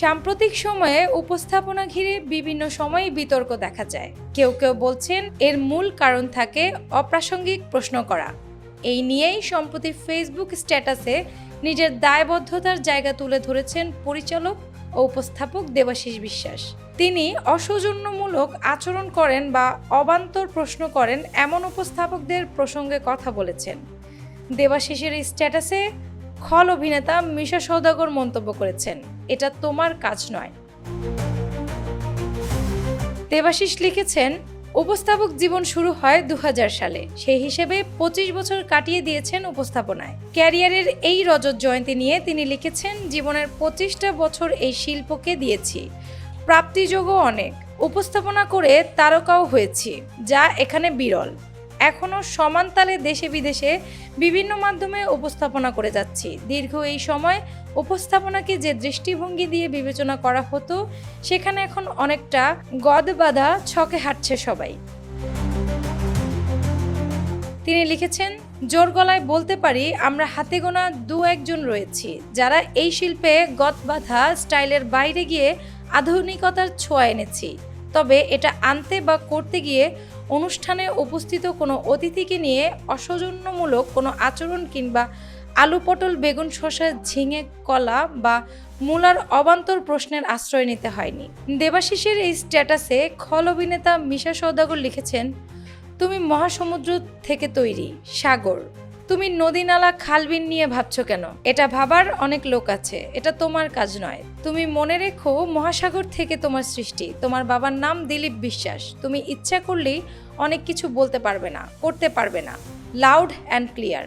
সাম্প্রতিক সময়ে উপস্থাপনা ঘিরে বিভিন্ন সময়ে বিতর্ক দেখা যায়। কেউ কেউ বলছেন এর মূল কারণ থাকে অপ্রাসঙ্গিক প্রশ্ন করা। এই নিয়েই সম্প্রতি ফেসবুক স্ট্যাটাসে নিজের দায়বদ্ধতার জায়গা তুলে ধরেছেন পরিচালক ও উপস্থাপক দেবাশিস বিশ্বাস। তিনি অসৌজন্যমূলক আচরণ করেন বা অবান্তর প্রশ্ন করেন এমন উপস্থাপকদের প্রসঙ্গে কথা বলেছেন। দেবাশিসের স্ট্যাটাসে খল অভিনেতা মিশা সৌদাগর মন্তব্য করেছেন, এটা তোমার কাজ নয়। দেবাশিস লিখেছেন, উপস্থাপক জীবন শুরু হয় দু হাজার সালে। সেই হিসেবে পঁচিশ বছর কাটিয়ে দিয়েছেন উপস্থাপনায়। ক্যারিয়ারের এই রজত জয়ন্তী নিয়ে তিনি লিখেছেন, জীবনের পঁচিশটা বছর এই শিল্পকে দিয়েছি। প্রাপ্তিযোগও অনেক। উপস্থাপনা করে তারকাও হয়েছি, যা এখানে বিরল। এখনও সমান তালে দেশে বিদেশে বিভিন্ন মাধ্যমে উপস্থাপনা করে যাচ্ছি। দীর্ঘ এই সময় উপস্থাপনাকে যে দৃষ্টিভঙ্গি দিয়ে বিবেচনা করা হতো, সেখানে এখন অনেকটা গদ বাঁধা ছকে হাঁটছে সবাই। তিনি লিখেছেন, জোর গলায় বলতে পারি, আমরা হাতে গোনা দু একজন রয়েছি, যারা এই শিল্পে গদ বাঁধা স্টাইলের বাইরে গিয়ে আধুনিকতার ছোঁয়া এনেছি। তবে এটা আনতে বা করতে গিয়ে অনুষ্ঠানে উপস্থিত কোনো অতিথিকে নিয়ে অসৌজন্যমূলক কোনো আচরণ কিংবা আলু পটল বেগুন, শসা, ঝিঙে, কলা বা মূলার অবান্তর প্রশ্নের আশ্রয় নিতে হয়নি। দেবাশিসের এই স্ট্যাটাসে খল অভিনেতা মিশা সৌদাগর লিখেছেন, তুমি মহাসমুদ্র থেকে তৈরি, সাগর। তুমি নদী নালা খালবিন নিয়ে ভাবছ কেন? এটা ভাবার অনেক লোক আছে, এটা তোমার কাজ নয়। তুমি মনে রেখো মহাসাগর থেকে তোমার সৃষ্টি, তোমার বাবার নাম দিলীপ বিশ্বাস। তুমি ইচ্ছা করলেই অনেক কিছু বলতে পারবে না, করতে পারবে না। Loud and clear